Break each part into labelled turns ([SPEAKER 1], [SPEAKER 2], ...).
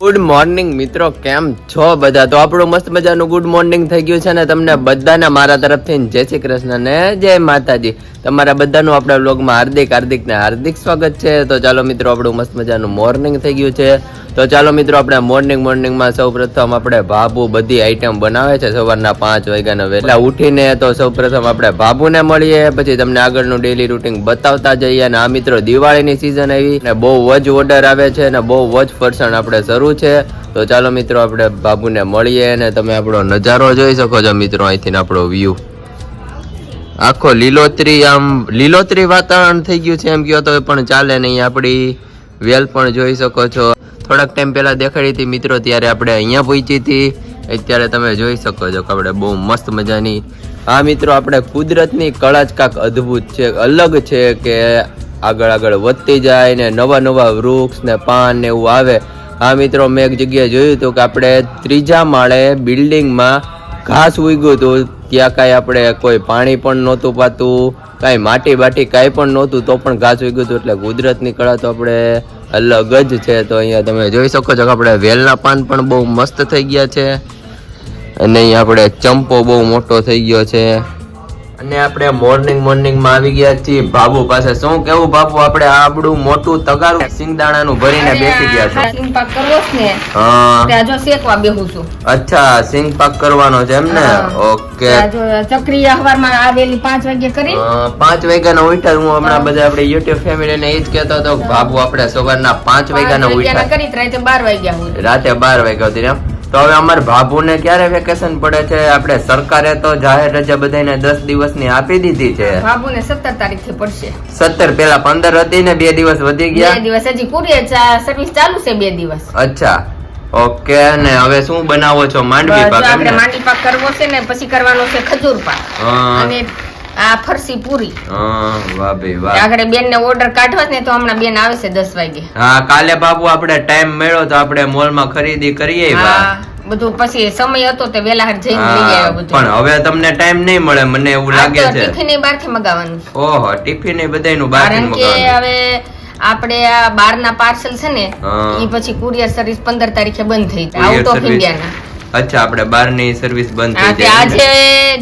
[SPEAKER 1] Good morning મિત્રો. કેમ છો બધા? તો આપણું મસ્ત મજાનું ગુડ મોર્નિંગ થઈ ગયું છે ને તમને બધાને મારા તરફથી. જય શ્રી કૃષ્ણ ને જય માતાજી. તમારા બધાનું આપણા વ્લોગમાં હાર્દિક હાર્દિક ને હાર્દિક સ્વાગત છે. તો ચાલો મિત્રો, આપણું મસ્ત મજાનું મોર્નિંગ થઈ ગયું છે. તો ચાલો મિત્રો, આપણે મોર્નિંગ મોર્નિંગમાં સૌ પ્રથમ આપણે બાબુ બધી આઈટમ બનાવે છે. સવારના પાંચ વાગ્યાના વહેલા ઉઠીને તો સૌ પ્રથમ આપણે બાબુને મળીએ. પછી તમને આગળનું ડેલી રૂટીન બતાવતા જઈએ. અને આ મિત્રો દિવાળીની સિઝન આવી ને બહુ જ ઓર્ડર આવે છે ને બહુ જ ફરસાણ આપણે શરૂ છે. તો ચાલો મિત્રો, આપણે બાબુને મળીએ અને તમે આપણો નજારો જોઈ શકો છો મિત્રો અહીંથી આપણો વ્યૂ આખો લીલોતરી આમ, લીલોતરી વાતાવરણ થઈ ગયું છે એમ કહો તો પણ ચાલે નહીં. આપણી વેલ પણ જોઈ શકો છો. થોડાક ટાઈમ પહેલા દેખાડી હતી મિત્રો, ત્યારે આપણે અહીંયા પહોંચી હતી. અત્યારે તમે જોઈ શકો છો કે આપણે બહુ મસ્ત મજાની, હા મિત્રો, આપણે કુદરતની કળા જ કાંક અદ્ભુત છે, અલગ છે કે આગળ આગળ વધતી જાય ને નવા નવા વૃક્ષ ને પાન ને એવું આવે. હા મિત્રો, મેં એક જગ્યાએ જોયું હતું કે આપણે ત્રીજા માળે બિલ્ડિંગમાં ઘાસ ઉગ્યું હતું. ત્યાં કાંઈ આપણે કોઈ પાણી પણ નહોતું પાતું, કાંઈ માટી બાટી કાંઈ પણ નહોતું, તો પણ ઘાસ ઉગ્યું હતું. એટલે કુદરતની કળા તો આપણે અલગ જ છે. તો અહીંયા તમે જોઈ શકો છો કે આપણે વેલના પાન પણ બહુ મસ્ત થઈ ગયા છે. અને અહીંયા આપણે ચંપો બહુ મોટો થઈ ગયો છે. અને આપણે મોર્નિંગ મોર્નિંગમાં આવી ગયા છીએ. બાબુ પાસે શું કેવું બાબુ આપણે આપણું મોટું તગારું સિંગદાણાનું ભરીને બેસી ગયા છો.
[SPEAKER 2] સિંગ પાક કરવો છે
[SPEAKER 1] હા.
[SPEAKER 2] ત્યાં જો શેકવા બેહું છું.
[SPEAKER 1] અચ્છા સિંગ પાક કરવાનો છે એમ ને? ઓકે.
[SPEAKER 2] ત્યાં જો આવેલી પાંચ વાગે કરી.
[SPEAKER 1] અ, પાંચ વાગ્યાનો ઉઠા હું હમણાં બધા આપણે યુટ્યુબ ફેમિલી ને એ જ કહેતો હતો બાબુ આપણે સવારના પાંચ વાગ્યાના
[SPEAKER 2] પાંચ વાગ્યાના કરી રાતે બાર વાગ્યા
[SPEAKER 1] રાતે બાર વાગ્યા સુધી એમ? તો હવે અમારે બાબુને ક્યારે વેકેશન પડે છે? આપણે સરકારે તો જાહેર રજા બધાને દસ દિવસની આપી દીધી છે.
[SPEAKER 2] બાબુને સત્તર તારીખથી પડશે.
[SPEAKER 1] સત્તર પેલા પંદર હતી ને બે દિવસ વધી
[SPEAKER 2] બે દિવસ હજી કુરિયર સર્વિસ ચાલુ છે બે દિવસ.
[SPEAKER 1] અચ્છા. ઓકે ને હવે શું બનાવો છો? માંડવી પાક
[SPEAKER 2] આપણે માંડવી પાક કરવો છે ને પછી કરવાનો છે ખજૂર પાક. અને આ ફરસી પૂરી.
[SPEAKER 1] વાહ ભાઈ વાહ.
[SPEAKER 2] આગળ બેન ને ઓર્ડર કાઢવો છે ને તો હમણાં બેન આવે છે દસ વાગે.
[SPEAKER 1] હા કાલે બાબુ આપણે ટાઈમ મળ્યો તો આપણે મોલમાં ખરીદી કરીએ
[SPEAKER 2] હા. બધું પછી સમય હતો તે વેલા હાર જઈને લઈ આવ્યો બધું.
[SPEAKER 1] પણ હવે તમને ટાઈમ નહીં મળે મને એવું લાગે છે.
[SPEAKER 2] ટિફિન બહારથી મગાવવાનું.
[SPEAKER 1] ઓહો ટિફિન એ બધાયનું બહારથી
[SPEAKER 2] કારણ કે હવે આપણે આ બાર ના પાર્સલ છે ને. એ પછી કુરિયર સર્વિસ પંદર તારીખે બંધ થઈ આઉટ ઓફ
[SPEAKER 1] ઇન્ડિયા
[SPEAKER 2] ઇન્ડિયા
[SPEAKER 1] અચ્છા આપણે બહારની સર્વિસ બંધ થઈ જાય
[SPEAKER 2] આજે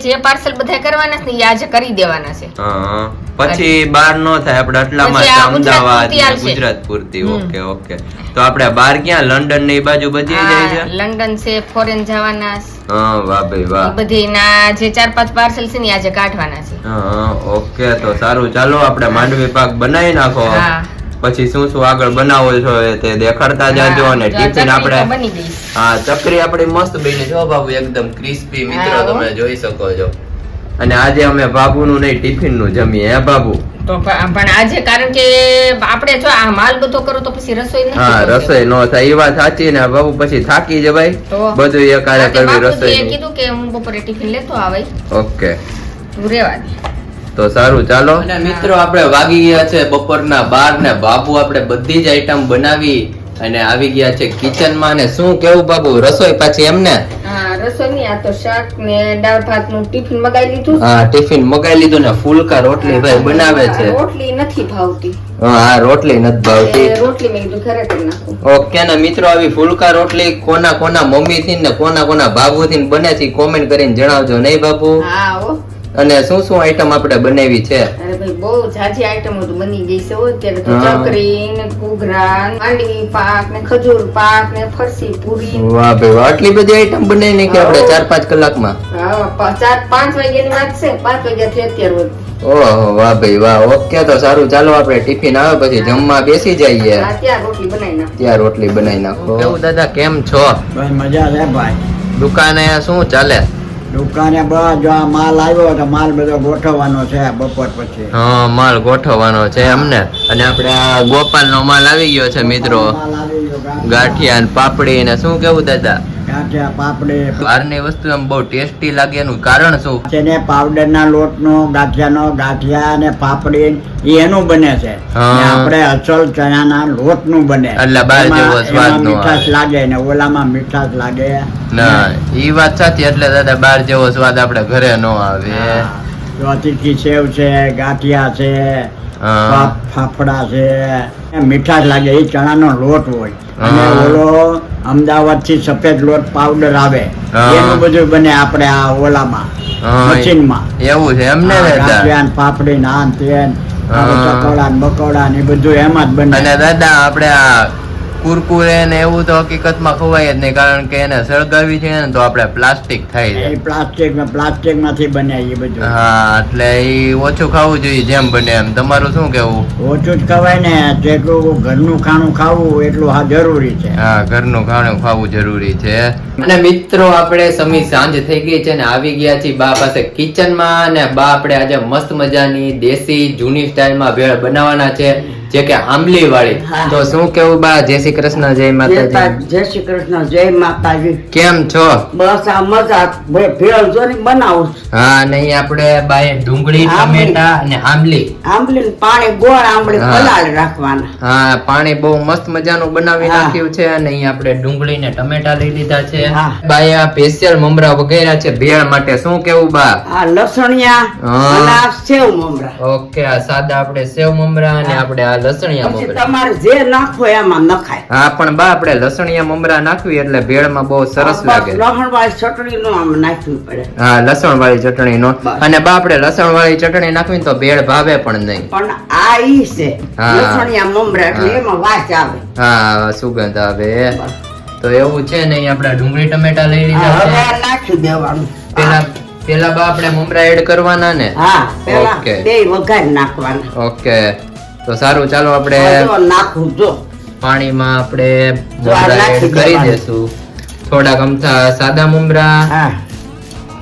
[SPEAKER 2] જે પાર્સલ બધા કરવાના છે એ આજે કરી દેવાના છે.
[SPEAKER 1] હા, પછી બહાર નો થાય આપણે આટલામાં અમદાવાદ. ગુજરાત પૂરતી ઓકે ઓકે. તો આપણે બહાર ક્યાં લંડન ને એ બાજુ બધી જાય છે?
[SPEAKER 2] લંડન છે ફોરેન જવાના.
[SPEAKER 1] હા વાહ ભાઈ વાહ.
[SPEAKER 2] બધી ના જે ચાર પાંચ પાર્સલ છે ને આજે કાઢવાના છે.
[SPEAKER 1] હા ઓકે તો સારું. ચાલો આપણે માંડવી પાક બનાવી નાખો.
[SPEAKER 2] હા.
[SPEAKER 1] પછી શું શું આગળ બનાવો છો તે દેખાડતા જાજો અને ટિફિન આપણે. હા ચકરી આપણી મસ્ત બની છો બાબુ એકદમ ક્રિસ્પી મિત્રો તમે જોઈ શકો છો. અને આજે અમે બાબુનું નહીં ટિફિનનું જમીએ હે બાબુ?
[SPEAKER 2] તો પણ આજે કારણ કે આપણે જો આ માલ બધો કરો તો પછી રસોઈ નહીં
[SPEAKER 1] હા રસોઈ નો થાય એ વાત સાચી ને બાબુ પછી થાકી જવાય? બધું એકારે કરવી રસોઈ
[SPEAKER 2] કીધું કે હું બપોરે ટિફિન લેતો આવે
[SPEAKER 1] ઓકે.
[SPEAKER 2] રેવા
[SPEAKER 1] તો સારું ચાલો. અને મિત્રો આપણે વાગી ગયા છે બપોરના બાર ને બાબુ આપણે બધી જ આઈટમ બનાવી અને આવી ગયા છે કિચનમાં. ને શું કેવું બાબુ? રસોઈ પાછી એમને?
[SPEAKER 2] હા રસોઈ આ તો શાક ને દાળ ભાતનું ટિફિન મગાવી લીધું.
[SPEAKER 1] હા ટિફિન મગાઈ લીધું ને ફુલકા રોટલી ભાઈ બનાવે છે.
[SPEAKER 2] રોટલી નથી ભાવતી.
[SPEAKER 1] હા રોટલી નથી ભાવતી.
[SPEAKER 2] રોટલી મેં કીધું ઘરે કરી નાખું.
[SPEAKER 1] ઓકે ને મિત્રો આવી ફુલકા રોટલી કોના કોના મમ્મી થી ને કોના કોના બાબુ થી બને છે કોમેન્ટ કરીને જણાવજો નહીં બાબુ?
[SPEAKER 2] હા.
[SPEAKER 1] અને શું શું આઈટમ આપણે બનાવી છે?
[SPEAKER 2] અરે ભાઈ બહુ જાજી આઈટમ બધું બની ગઈ છે અત્યારે તો ચકરી ને ઘૂઘરા માંડવી પાક ને ખજૂર પાક ને ફરસી પૂરી.
[SPEAKER 1] વાહ ભાઈ વાહ આટલી બધી આઈટમ બનાવી નાખી આપણે ચાર પાંચ કલાકમાં?
[SPEAKER 2] હા પ- ચાર પાંચ વાગ્યાની વાત છે. પાંચ વાગ્યાથી અત્યાર સુધી.
[SPEAKER 1] ઓહો વાહ ભાઈ વાહ. ઓકે તો સારું. ચાલો આપણે ટિફિન આવે પછી જમવા બેસી જઈએ.
[SPEAKER 2] હા, ત્યાં રોટલી બનાવી
[SPEAKER 1] રોટલી બનાવી નાખો. કેવું દાદા કેમ છો?
[SPEAKER 3] બસ મજા છે ભાઈ.
[SPEAKER 1] દુકાને શું ચાલે?
[SPEAKER 3] દુકાને બસ જો આ માલ આવ્યો તો માલ બધો ગોઠવવાનો છે બપોર પછી.
[SPEAKER 1] હા માલ ગોઠવવાનો છે અમને અને આપણે આ ગોપાલ નો માલ આવી ગયો છે મિત્રો. ગાંઠિયા. ને પાપડી ને શું કેવું દાદા?
[SPEAKER 3] ગાંઠિયા પાપડે
[SPEAKER 1] બહારની વસ્તુ એમ બહુ ટેસ્ટી લાગે એનું કારણ શું?
[SPEAKER 3] છે ને પાવડરના લોટનું ગાંઠિયાનો ગાંઠિયા અને પાપડી એનું બને છે. ને આપણે અસલ ચણાના લોટનું બને.
[SPEAKER 1] એટલે બહાર જેવો સ્વાદ નો
[SPEAKER 3] મીઠાશ લાગે ને ઓલામાં મીઠાશ લાગે.
[SPEAKER 1] ના ઈ વાત સાચી એટલે દાદા બહાર જેવો સ્વાદ આપણે ઘરે નો આવે.
[SPEAKER 3] હા. સેવ છે ગાંઠિયા છે ફાફડા છે મીઠાશ લાગે એ ચણાનો લોટ હોય. અને ઓલો અમદાવાદથી સફેદ લોટ પાવડર આવે. એનું બધું બને આપણે આ ઓલામાં
[SPEAKER 1] મશીન
[SPEAKER 3] મશીનમાં.
[SPEAKER 1] એવું છે એમને
[SPEAKER 3] હા,
[SPEAKER 1] દાદા
[SPEAKER 3] ને પાપડી નાન તેન
[SPEAKER 1] હા.
[SPEAKER 3] ને બકોડા ને એ બધું એમાં જ બને.
[SPEAKER 1] દાદા આપણે આ કુરકુરે ને એવું તો હકીકતમાં ખવાય જ નહીં કારણ કે એને સળગાવી છે ને તો આપણે પ્લાસ્ટિક થાય છે.
[SPEAKER 3] પ્લાસ્ટિક પ્લાસ્ટિકમાંથી બને એ બધું.
[SPEAKER 1] હા એટલે એ ઓછું ખાવું જોઈએ જેમ બને એમ. તમારું શું કેવું
[SPEAKER 3] ઓછું જ ખવાય ને જેટલું ઘરનું ખાણું ખાવું એટલું હા જરૂરી છે.
[SPEAKER 1] હા ઘરનું ખાણું ખાવું જરૂરી છે. અને મિત્રો આપણે સમી સાંજ થઈ ગઈ છે ને આવી ગયા છીએ બા પાસે કિચનમાં અને બા આપણે આજે મસ્ત મજાની દેશી જૂની સ્ટાઇલમાં ભેળ બનાવવાના છે. જે કે આંબલી વાળી. તો શું કેવું બા? જય શ્રી કૃષ્ણ જય માતાજી.
[SPEAKER 4] જય શ્રી કૃષ્ણ જય માતાજી.
[SPEAKER 1] કેમ છો?
[SPEAKER 4] બસ આ મજા ભેળ જો ને બનાવું
[SPEAKER 1] હા નહીં આપણે બાએ ડુંગળી ટમેટા અને આંબલી.
[SPEAKER 4] આંબલી પાણી ગોળ આંબળી પલાળ રાખવાના.
[SPEAKER 1] હા પાણી બહુ મસ્ત મજાનું બનાવી નાખ્યું છે અને અહીં આપણે ડુંગળી ને ટમેટા લઈ લીધા છે. બાએ આ સ્પેશિયલ મમરા વગેરે છે ભેળ માટે. શું કેવું બા?
[SPEAKER 4] આ લસણિયા સેવ મમરા.
[SPEAKER 1] ઓકે આ સાદા આપણે સેવ મમરા અને. આપણે આ લસણિયા મમરા.
[SPEAKER 4] તમારે જે નાખો એમાં નખાય.
[SPEAKER 1] હા પણ બા આપણે લસણિયા મમરા નાખવી એટલે ભેળમાં બહુ સરસ લાગે
[SPEAKER 4] લસણ વાળી ચટણી નું આમ નાખવી પડે.
[SPEAKER 1] હા લસણ વાળી ચટણી નો અને બા આપણે લસણ વાળી ચટણી નાખવી તો ભેળ ભાવે પણ નહીં.
[SPEAKER 4] પણ આ ઈ છે લસણિયા મમરા એટલે એમાં વાસ આવે.
[SPEAKER 1] હા સુગંધ આવે. તો એવું છે ને આપણે ડુંગળી ટમેટા લઈ લીધા
[SPEAKER 4] હવે નાખી દેવાનું.
[SPEAKER 1] પેલા પેલા બા આપણે મમરા એડ કરવાના ને?
[SPEAKER 4] હા પેલા બે વઘાર નાખવાના.
[SPEAKER 1] ઓકે. તો સારું ચાલો આપણે
[SPEAKER 4] નાખું જો.
[SPEAKER 1] પાણીમાં આપણે એડ કરી દેશું. થોડાક અમથા સાદા મુમરા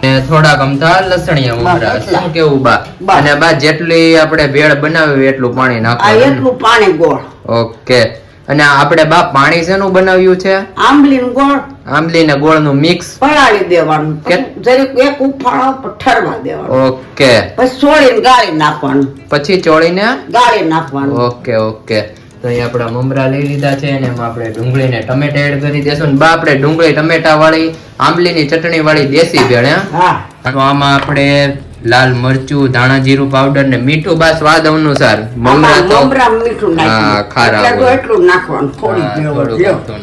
[SPEAKER 1] ને થોડાક અમથા લસણીયા મુમરા. શું કેવું બા? અને બા જેટલી આપણે ભેળ બનાવી એટલું પાણી નાખો
[SPEAKER 4] એટલું પાણી ગોળ.
[SPEAKER 1] ઓકે. અને આપણે બા પાણી શેનું બનાવ્યું છે?
[SPEAKER 4] આંબલી ગોળ.
[SPEAKER 1] આંબલી ને ગોળનું મિક્સ.
[SPEAKER 4] પલાળી દેવાનું. જરીક એક ઉફાળો ઠરવા દેવાનું.
[SPEAKER 1] ઓકે.
[SPEAKER 4] પછી ચોળીને ગાળી નાખવાનું.
[SPEAKER 1] પછી ચોળીને?
[SPEAKER 4] ગાળી નાખવાનું.
[SPEAKER 1] Okay okay. તો અહીં આપણા મમરા લઈ લીધા છે અને એમાં આપણે ડુંગળી ને ટમેટા એડ કરી દેશું. ને બા આપણે ડુંગળી ટમેટા વાળી આંબલીની ચટણી વાળી દેશી ભેળ હા. તો આમાં આપણે લાલ મરચું ધાણા જીરું પાવડર ને મીઠું બા સ્વાદ અનુસાર. મમરા તો
[SPEAKER 4] મમરા મીઠું
[SPEAKER 1] હા, ખારા
[SPEAKER 4] એટલે નાખવાનું થોડી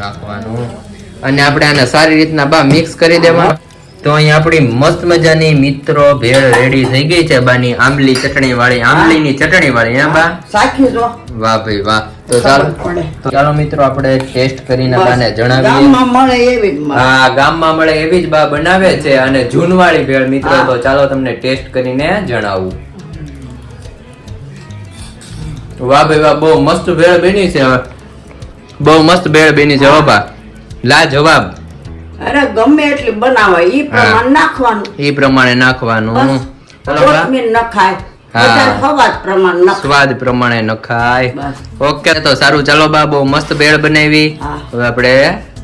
[SPEAKER 1] નાખવાનું. અને આપણે આને સારી રીતના બા મિક્સ કરી દેવાનું. તો અહીં આપણી મસ્ત મજાની મિત્રો ભેળ રેડી થઈ ગઈ છે. બાની આંબલી ચટણી વાળી આંબલીની ચટણી વાળી હા બા?
[SPEAKER 4] સાખી જો.
[SPEAKER 1] વાહ ભાઈ વાહ. તો ચાલો. ચાલો મિત્રો આપણે ટેસ્ટ કરીને બાને જણાવીએ.
[SPEAKER 4] ગામમાં મળે એવી
[SPEAKER 1] હા ગામમાં મળે એવી જ બા બનાવે છે અને જૂનવાળી ભેળ મિત્રો. તો ચાલો તમને ટેસ્ટ કરીને જણાવું. વાહ ભાઈ વાહ બહુ મસ્ત ભેળ બની છે. બહુ મસ્ત ભેળ બની છે હો બા. લા જવાબ
[SPEAKER 4] અરે ગમે એટલી બનાવાય ઈ પ્રમાણે નાખવાનું.
[SPEAKER 1] એ પ્રમાણે નાખવાનું.
[SPEAKER 4] કોથમીર ન નખાય.
[SPEAKER 1] સ્વાદ પ્રમાણે નખાય. ઓકે તો સારું. ચાલો બાબો મસ્ત ભેળ બનાવી. હવે આપણે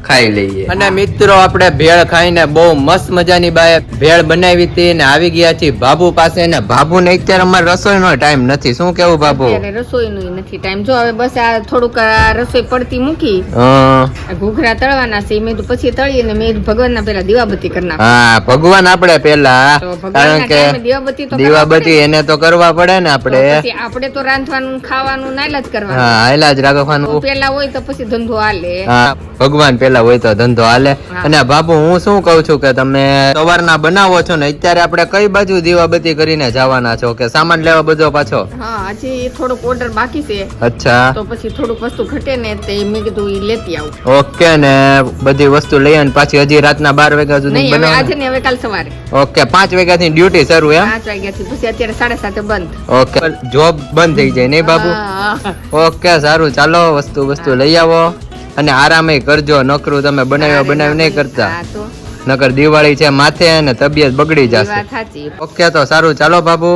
[SPEAKER 1] ખાઈ લઈએ. અને મિત્રો આપણે ભેળ ખાઈને બહુ મસ્ત મજાની બાએ ભેળ બનાવી હતી ને આવી ગયા છીએ બાબુ પાસે ને બાબુ ને અત્યારે અમારે રસોઈનો ટાઈમ નથી. શું કેવું બાબુ
[SPEAKER 2] રસોઈનું નથી ટાઈમ. જો હવે બસ આ થોડુંક રસોઈ પડતી મૂકી. ઘૂઘરા તળવાના છે મેં પછી તળીએ ને મેં ભગવાનના પેલા દીવાબત્તી કરી
[SPEAKER 1] હા ભગવાન આપણે પેલા કારણ કે
[SPEAKER 2] દીવાબત્તી
[SPEAKER 1] એને તો કરવા પડે ને આપણે
[SPEAKER 2] આપણે તો રાંધવાનું ખાવાનું નાયલા જ કરવાનું.
[SPEAKER 1] હા હાયલા જ રાખવાનું.
[SPEAKER 2] પેલા હોય તો પછી ધંધો હાલે.
[SPEAKER 1] હા ભગવાન પેલા હોય તો ધંધો હાલે. અને બાપુ હું શું કઉ છું કે તમે સવારના બનાવો છો ને અત્યારે આપણે કઈ બાજુ દીવાબત્તી કરીને જવાના છો કે સામાન લેવા બધો પાછો?
[SPEAKER 2] હા હજી થોડોક ઓર્ડર બાકી છે.
[SPEAKER 1] અચ્છા.
[SPEAKER 2] તો પછી થોડુંક વસ્તુ ઘટે ને તે મેં કીધું ઈ લેતી આવું.
[SPEAKER 1] ઓકે ને બધી વસ્તુ લઈ અને પાછી હજી રાતના બાર વાગ્યા સુધી
[SPEAKER 2] આજે ને હવે કાલ સવારે.
[SPEAKER 1] ઓકે પાંચ વાગ્યા થી ડ્યુટી શરૂ એમ?
[SPEAKER 2] પાંચ વાગ્યા થી પછી અત્યારે સાડા સાતે બંધ.
[SPEAKER 1] ઓકે જોબ બંધ થઈ જાય નહીં
[SPEAKER 2] બાપુ
[SPEAKER 1] ઓકે સારું ચાલો વસ્તુ વસ્તુ લઈ આવો. અને આરામે કરજો નકરું તમે બનાવ્યો બનાવી નહીં કરતા. નકર દિવાળી છે માથે અને તબિયત બગડી જશે. ઓકે તો સારું. ચાલો બાબુ.